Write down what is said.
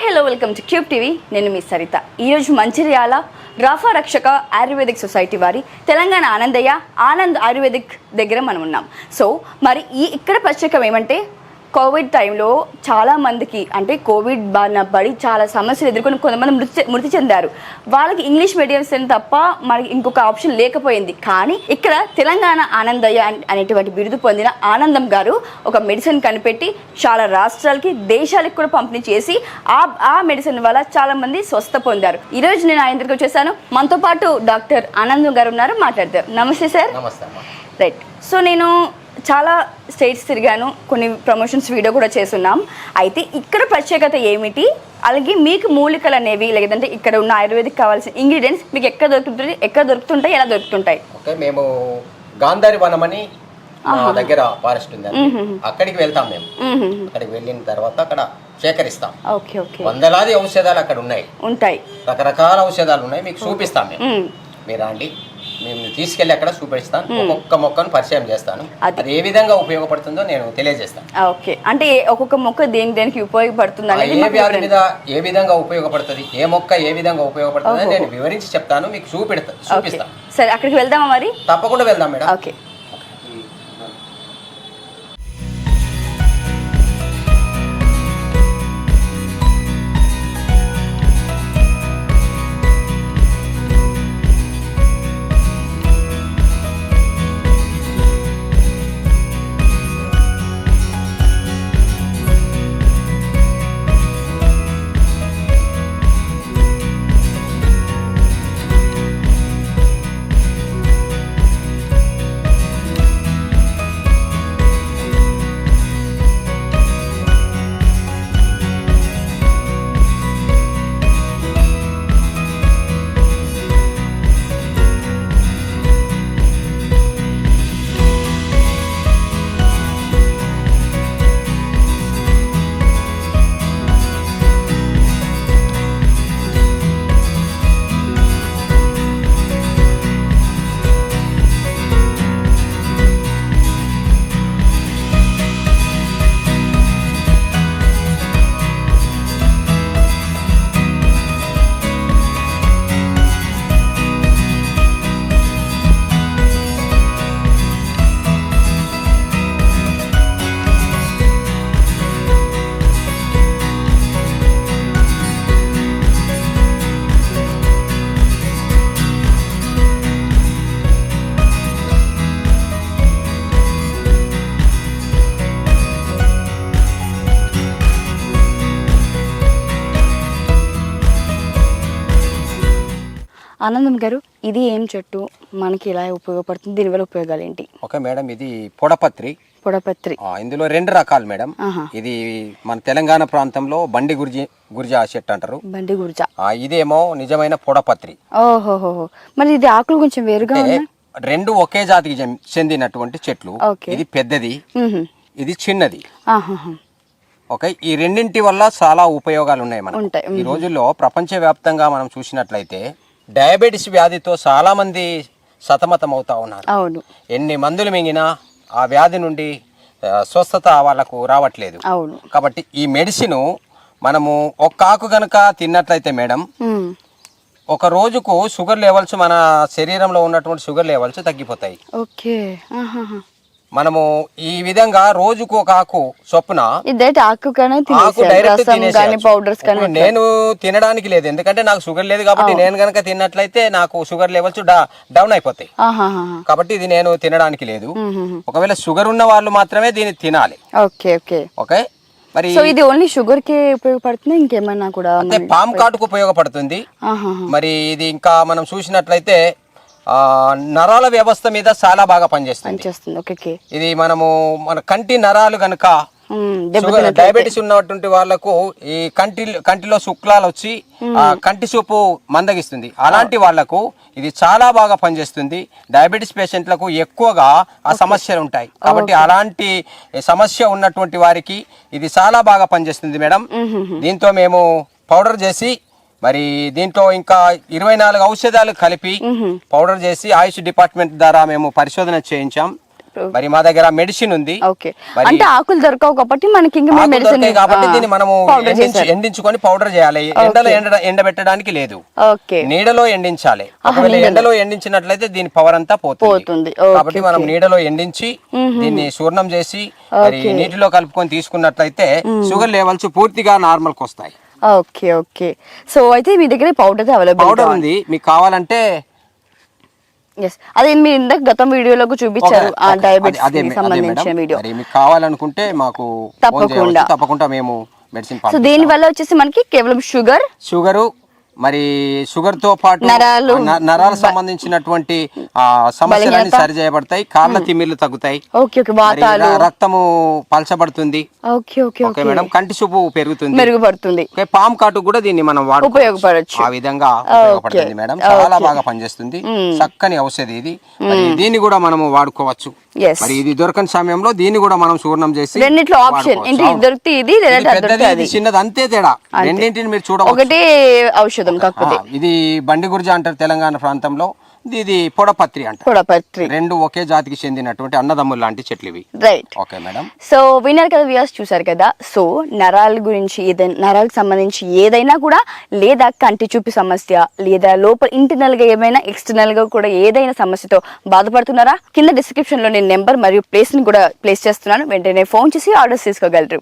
Welcome to cube TV నేను మీ సరిత. ఈరోజు మంచిర్యాల రాఫా రక్షక ఆయుర్వేదిక్ సొసైటీ వారి తెలంగాణ ఆనందయ్య ఆనంద్ ఆయుర్వేదిక్ దగ్గర మనం ఉన్నాం. సో మరి ఈ ఇక్కడ ప్రత్యేకం ఏమంటే కోవిడ్ టైంలో చాలా మందికి అంటే కోవిడ్ బారిన పడి చాలా సమస్యలు ఎదుర్కొని కొంతమంది మృతి మృతి చెందారు. వాళ్ళకి ఇంగ్లీష్ మీడియం తప్ప మనకి ఇంకొక ఆప్షన్ లేకపోయింది. కానీ ఇక్కడ తెలంగాణ ఆనందయ్య అన్- అనేటువంటి బిరుదు పొందిన ఆనందం గారు ఒక మెడిసిన్ కనిపెట్టి చాలా రాష్ట్రాలకి దేశాలకు కూడా పంపిణీ చేసి ఆ ఆ మెడిసిన్ వల్ల చాలా మంది స్వస్థ పొందారు. ఈ రోజు నేను ఆయన దగ్గరికి వచ్చేసాను. మనతో పాటు డాక్టర్ ఆనందం గారు ఉన్నారు. మాట్లాడతారు నమస్తే సార్. రైట్. సో నేను చాలా స్టేట్స్ తిరిగాను. కొన్ని ప్రమోషన్స్ వీడియో కూడా చేస్తున్నాం. అయితే ఇక్కడ ప్రత్యేకత ఏమిటి? అలాగే మీకు మూలికలు అనేవి లేదంటే ఇక్కడ ఉన్న ఆయుర్వేదిక్ కావాల్సిన ఇంగ్రీడియంట్స్ మీకు ఎక్కడ దొరుకుతుంటాయి? ఎక్కడ దొరుకుతుంటాయి? ఎలా దొరుకుతుంటాయి? ఓకే మేము గాంధారి వనం అని మా దగ్గర ఫారెస్ట్ ఉంది అక్కడికి వెళ్తాం మేము. అక్కడికి వెళ్ళిన తర్వాత అక్కడ సేకరిస్తాం. Okay okay. వందలాది ఔషధాలు అక్కడ ఉన్నాయి. ఉంటాయి. రకరకాల ఔషధాలు ఉన్నాయి. మీకు చూపిస్తాం మ్మ్. మీరు రండి. మేము తీసుకెళ్ళి అక్కడ చూపిస్తాను. ఒక్కొక్క మొక్కను పరిచయం చేస్తాను. అది. ఏ విధంగా ఉపయోగపడుతుందో నేను తెలియజేస్తాను. ఓకే. అంటే ఒక్కొక్క మొక్క దేని దేనికి ఉపయోగపడుతుంది ఏ వ్యాధి. మీద ఏ విధంగా ఉపయోగపడుతుంది ఏ మొక్క ఏ విధంగా ఉపయోగపడుతుంది నేను వివరించి చెప్తాను మీకు చూపిస్తాను సరే అక్కడికి వెళ్దామా మరి? తప్పకుండా వెళ్దాం మేడం. ఓకే. ఆనందం గారు ఇది ఏం చెట్టు? మనకి ఇలా ఉపయోగపడుతుంది. దీనివల్ల ఉపయోగాలు ఏంటి? ఓకే మేడం ఇది పొడపత్రి. పొడపత్రి. ఇందులో రెండు రకాలు మేడం. ఇది మన తెలంగాణ ప్రాంతంలో బండి గురిజి గురిజా చెట్టు అంటారు. బండి గుర్జా. ఇదేమో నిజమైన పొడపత్రి. ఓహోహో. మరి ఇది ఆకులు కొంచెం వేరుగా రెండు ఒకే జాతికి చెందినటువంటి చెట్లు. ఇది పెద్దది. ఇది చిన్నది. ఓకే ఈ రెండింటి వల్ల చాలా ఉపయోగాలు ఉన్నాయి మనకు. ఉంటాయి. ఈ రోజుల్లో ప్రపంచవ్యాప్తంగా మనం చూసినట్లయితే డయాబెటిస్ వ్యాధితో చాలా మంది సతమతం అవుతా ఉన్నారు. అవును. ఎన్ని మందులు మింగినా ఆ వ్యాధి నుండి స్వస్థత వాళ్ళకు రావట్లేదు. అవును. కాబట్టి ఈ మెడిసిన్ మనము ఒక్క ఆకు కనుక తిన్నట్లయితే మేడం. ఒక రోజుకు షుగర్ లెవెల్స్ మన శరీరంలో ఉన్నటువంటి షుగర్ లెవెల్స్ తగ్గిపోతాయి. ఓకే. మనము ఈ విధంగా రోజుకు ఒక ఆకు చొప్పున ఆకు. డైరెక్ట్. పౌడర్స్ నేను తినడానికి లేదు ఎందుకంటే నాకు షుగర్ లేదు కాబట్టి నేను గనక తిన్నట్లయితే నాకు షుగర్ లెవెల్స్ డౌన్ అయిపోతాయి. కాబట్టి ఇది నేను తినడానికి లేదు. ఒకవేళ షుగర్ ఉన్న వాళ్ళు మాత్రమే దీన్ని తినాలి ఓకే ఓకే ఓకే మరి సో ఇది ఓన్లీ షుగర్కి ఉపయోగపడుతుంది ఇంకేమైనా కూడా అంటే పామ్ కాటుకు ఉపయోగపడుతుంది. మరి ఇది ఇంకా మనం చూసినట్లయితే నరాల వ్యవస్థ మీద చాలా బాగా పనిచేస్తుంది. ఇది మనము మన కంటి నరాలు. షుగర్ డయాబెటీస్ ఉన్నటువంటి వాళ్ళకు ఈ కంటి కంటిలో శుక్లాలు వచ్చి కంటి చూపు మందగిస్తుంది. అలాంటి వాళ్ళకు ఇది చాలా బాగా పనిచేస్తుంది. డయాబెటీస్ పేషెంట్లకు ఎక్కువగా ఆ సమస్యలు ఉంటాయి. కాబట్టి అలాంటి సమస్య ఉన్నటువంటి వారికి ఇది చాలా బాగా పనిచేస్తుంది మేడం. దీంతో మేము పౌడర్ చేసి మరి దీంట్లో ఇంకా ఇరవై నాలుగు ఔషధాలు కలిపి పౌడర్ చేసి ఆయుష్ డిపార్ట్మెంట్ ద్వారా మేము పరిశోధన చేయించాం. మరి మా దగ్గర మెడిసిన్ ఉంది. అంటే ఆకులు దొరకవు కాబట్టి మనకి మెడిసిన్ కాబట్టి దీన్ని మనము ఎండించి- ఎండించుకొని పౌడర్ చేయాలి. ఎండలో ఎండ ఎండబెట్టడానికి లేదు. నీడలో ఎండించాలి. ఒకవేళ ఎండలో ఎండించినట్లయితే దీని పవర్ అంతా పోతుంది. కాబట్టి మనం నీడలో ఎండించి దీన్ని చూర్ణం చేసి మరి నీటిలో కలుపుకొని తీసుకున్నట్లయితే షుగర్ లెవెల్స్ పూర్తిగా నార్మల్కి వస్తాయి. Okay okay. సో అయితే మీ దగ్గర పౌడర్ అవైలబుల్ పౌడర్ ఉంది? మీకు కావాలంటే ఎస్ అదే మీరు ఇందాక గతం వీడియోలో చూపించారు ఆ డయాబెటిస్ సంబంధించిన. వీడియో మీకు కావాలనుకుంటే మాకు తప్పకుండా. తప్పకుండా మేము మెడిసిన్ సో దీని వల్ల వచ్చేసి మనకి కేవలం షుగర్ షుగరు మరి షుగర్తో పాటు నరాలు, సంబంధించినటువంటి ఆ, సమస్యలన్నీ సరి చేయబడతాయి. కాళ్ళ తిమ్మిర్లు తగ్గుతాయి. రక్తము పలచబడుతుంది. Okay madam. కంటి చూపు పెరుగుతుంది. మెరుగుపడుతుంది. పామ్ కాటు కూడా దీన్ని మనం ఉపయోగపడొచ్చు. ఆ విధంగా ఉపయోగపడుతుంది మేడం. చాలా బాగా పనిచేస్తుంది. చక్కని ఔషధి ఇది. దీన్ని కూడా మనము వాడుకోవచ్చు. మరి ఇది దొరకని సమయంలో దీన్ని కూడా మనం చూర్ణం చేసి రెండిట్లో ఆప్షన్. ఏంటి దొరికితే ఇది పెద్దది చిన్నది అంతే తేడా. రెండింటిని మీరు చూడవచ్చు. ఒకటే ఔషధం కాకపోతే. ఇది బండి గుర్జ అంటారు తెలంగాణ ప్రాంతంలో. ఇది- పొడపత్రి అంటారు. పొడపత్రి. రెండు ఒకే జాతికి చెందినటువంటి అన్నదమ్ములు లాంటి చెట్లు ఇవి. Right okay madam. సో విన్నారు కదా వ్యూస్ చూసారు కదా? సో నరాల గురించి ఏదైనా నరాలకు సంబంధించి ఏదైనా కూడా లేదా కంటి చూపు సమస్య లేదా లోపల ఇంటర్నల్గా ఏమైనా ఎక్స్టర్నల్గా కూడా ఏదైనా సమస్యతో బాధపడుతున్నారా? కింద డిస్క్రిప్షన్లో నేను నెంబర్ మరియు ప్లేస్ని కూడా ప్లేస్ చేస్తున్నాను. వెంటనే ఫోన్ చేసి ఆర్డర్స్ తీసుకోగలరు.